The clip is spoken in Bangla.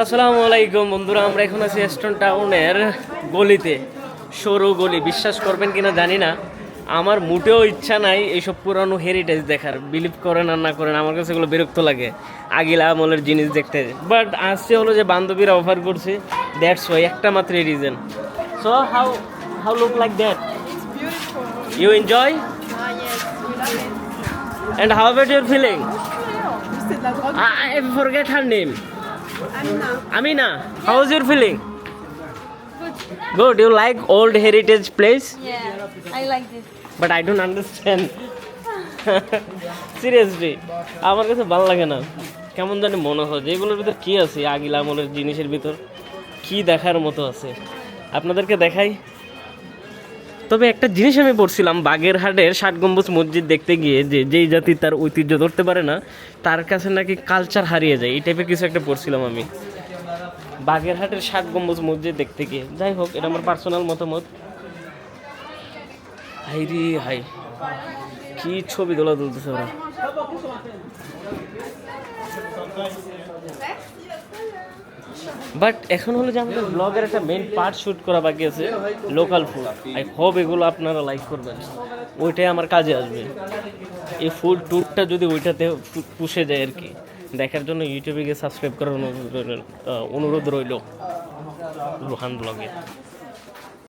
আসসালামু আলাইকুম বন্ধুরা আমরা এখন আছি এস্টন টাউনের গলিতে। সরু গলি বিশ্বাস করবেন কিনা জানি না। আমার মোটেও ইচ্ছা নাই এইসব পুরানো হেরিটেজ দেখার। বিলিভ করেন আর না করেন আমার কাছে এগুলো বিরক্ত লাগে। আগিলা আমলের জিনিস দেখতে। বাট আসছে হলো যে বান্ধবীরা অফার করছে দ্যাটস ওয়াই একটা মাত্র reason so how how look like that you enjoy. And how about your feeling. I forget her name Amina. Amina, how is your feeling? Good. You like old heritage place, Yeah, I like this. but I don't understand. Seriously, আমার কাছে ভালো লাগে না কেমন জানি মনে হয় যে এগুলোর ভিতর কি আছে আগিলা আমলের জিনিসের ভিতর কি দেখার মতো আছে আপনাদেরকে দেখাই তবে একটা জিনিস আমি পড়ছিলাম, বাগেরহাটের ষাট গম্বুজ মসজিদ দেখতে গিয়ে যে যেই জাতি তার ঐতিহ্য ধরতে পারে না, তার কাছে নাকি কালচার হারিয়ে যায়, এই টাইপের কিছু একটা পড়ছিলাম আমি। বাগেরহাটের ষাট গম্বুজ মসজিদ দেখতে গিয়ে, যাই হোক, এটা আমার পার্সোনাল মতামত। হাই রে, হাই। কি ছবি তোলা তুলতেছে ওরা। বাট এখন হলো যে আমাদের ব্লগের একটা মেন পার্ট শ্যুট করা বাকি আছে লোকাল ফুড আই হোপ এগুলো আপনারা লাইক করবেন। ওইটাই আমার কাজে আসবে। এই ফুড ট্যুরটা যদি ওইটাতে পুষে যায় আর কি। দেখার জন্য ইউটিউবে গিয়ে সাবস্ক্রাইব করার অনুরোধ অনুরোধ রইল। রুহান ব্লগে